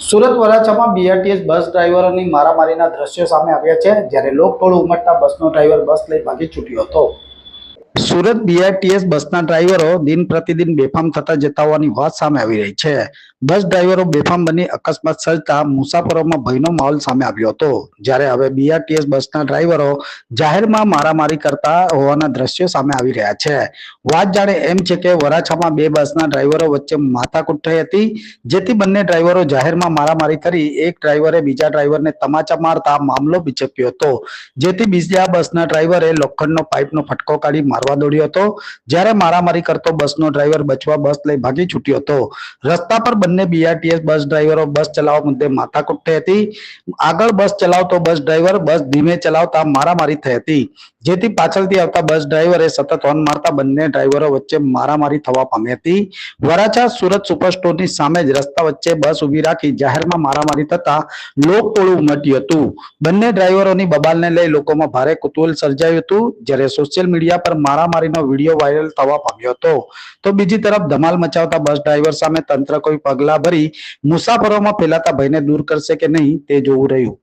Surat વરાછામાં BRTS bus ડ્રાઈવરોની મારામારીના દ્રશ્યો સામે આવ્યા છે, જ્યારે લોકટોળું ઉમટતા બસનો ડ્રાઈવર બસ લઈ ભાગી છૂટ્યો હતો. સુરત બીઆરટીએસ બસના ડ્રાઈવરો દિન પ્રતિદિન બેફામ થતા જતા હોવાની વાત સામે આવી રહી છે. બસ ડ્રાઈવરો બેફામ બની અકસ્માત સર્જતા મુસાફરોમાં ભયનો માહોલ સામે આવ્યો હતો. જ્યારે હવે બીઆરટીએસ બસના ડ્રાઈવરો જાહેરમાં મારામારી કરતા હોવાના દ્રશ્યો સામે આવી રહ્યા છે. વાત જાણે એમ છે કે વરાછામાં બે બસના ડ્રાઈવરો વચ્ચે માથાકૂટ થઈ હતી, જેથી બંને ડ્રાઈવરો જાહેરમાં મારામારી કરી, એક ડ્રાઈવરે બીજા ડ્રાઈવરને તમાચા મારતા મામલો બિચક્યો હતો. જેથી બીજા બસના ડ્રાઈવરે લોખંડનો પાઇપનો ફટકો કાઢી મારવા દોડ્યો હતો. જ્યારે મારામારી કરતો બસનો ડ્રાઈવર બચવા બસ લઈ ભાગી છૂટ્યો હતો. રસ્તા પર બંને બીઆરટીએસ બસ ડ્રાઈવરો બસ ચલાવવા મુદ્દે માથાકૂટ થઈ હતી. આગળ બસ ચલાવતો બસ ડ્રાઈવર બસ ધીમે ચલાવતા મારામારી થઈ હતી. જેથી પાછળથી આવતા બસ ડ્રાઈવરે સતત હોર્ન મારતા બંને ડ્રાઈવરો વચ્ચે મારામારી થવા પામી હતી. વરાછા સુરત સુપર સ્ટોરની સામે જ રસ્તા વચ્ચે બસ ઊભી રાખી જાહેરમાં મારામારી થતા લોકટોળું ઉમટ્યું હતું. બંને ડ્રાઈવરોની બબાલને લઈ લોકોમાં ભારે કુતૂહલ સર્જાયું હતું, જ્યારે સોશિયલ મીડિયા પર મારામારીનો વીડિયો વાયરલ થવા પામ્યો હતો. તો બીજી તરફ ધમાલ મચાવતા બસ ડ્રાઈવર સામે તંત્ર કોઈ પગલા ભરી મુસાફરોમાં ફેલાતા ભયને દૂર કરશે કે નહીં તે જોવું રહ્યું.